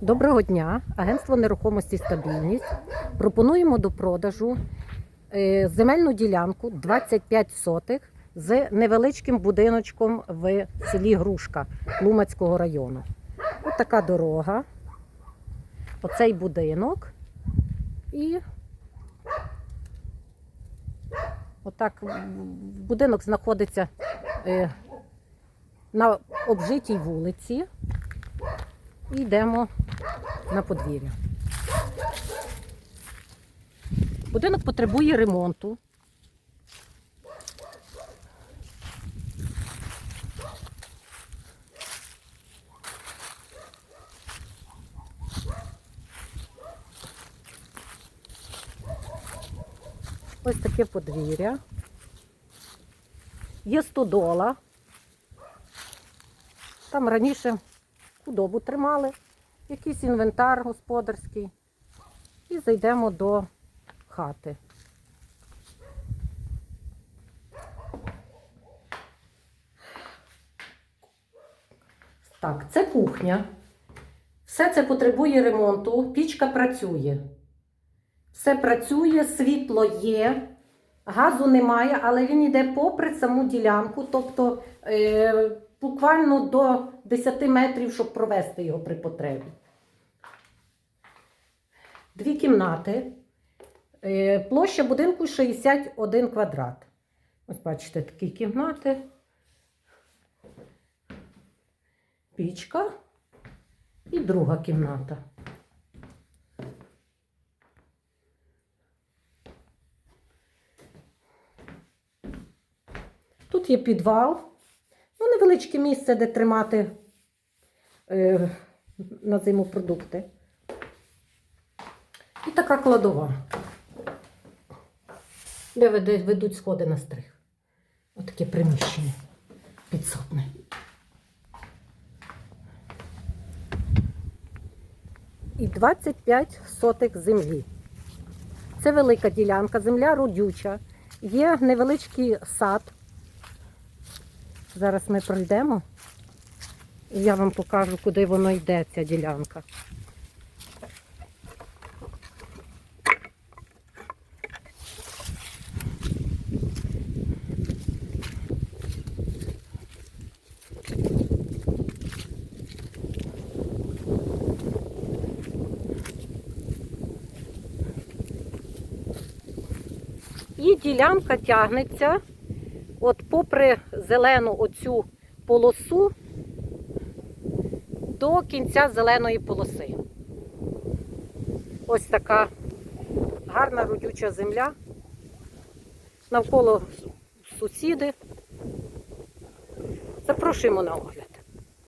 Доброго дня, агентство нерухомості стабільність. Пропонуємо до продажу е, земельну ділянку 25 сотих з невеличким будиночком в селі Грушка Лумацького району. Ось така дорога, оцей будинок і отак будинок знаходиться е, на обжитій вулиці. І йдемо на подвір'я. Будинок потребує ремонту. Ось таке подвір'я. Є стодола. Там раніше худобу тримали, якийсь інвентар господарський. І зайдемо до хати. Так, це кухня. Все це потребує ремонту, пічка працює. Все працює, світло є, газу немає, але він йде попри саму ділянку, тобто е, буквально до 10 метрів, щоб провести його при потребі. Дві кімнати. Е, площа будинку 61 квадрат. Ось бачите, такі кімнати. Пічка і друга кімната. Тут є підвал, невеличке місце, де тримати е, на зиму продукти. І така кладова, де ведуть сходи на стриг. Отаке приміщення підсобне. І 25 сотих землі. Це велика ділянка, земля родюча. Є невеличкий сад. Зараз ми пройдемо. І я вам покажу, куди воно йде, ця ділянка. І ділянка тягнеться от попри зелену оцю полосу до кінця зеленої полоси. Ось така гарна родюча земля. Навколо сусіди. Запрошуємо на огляд.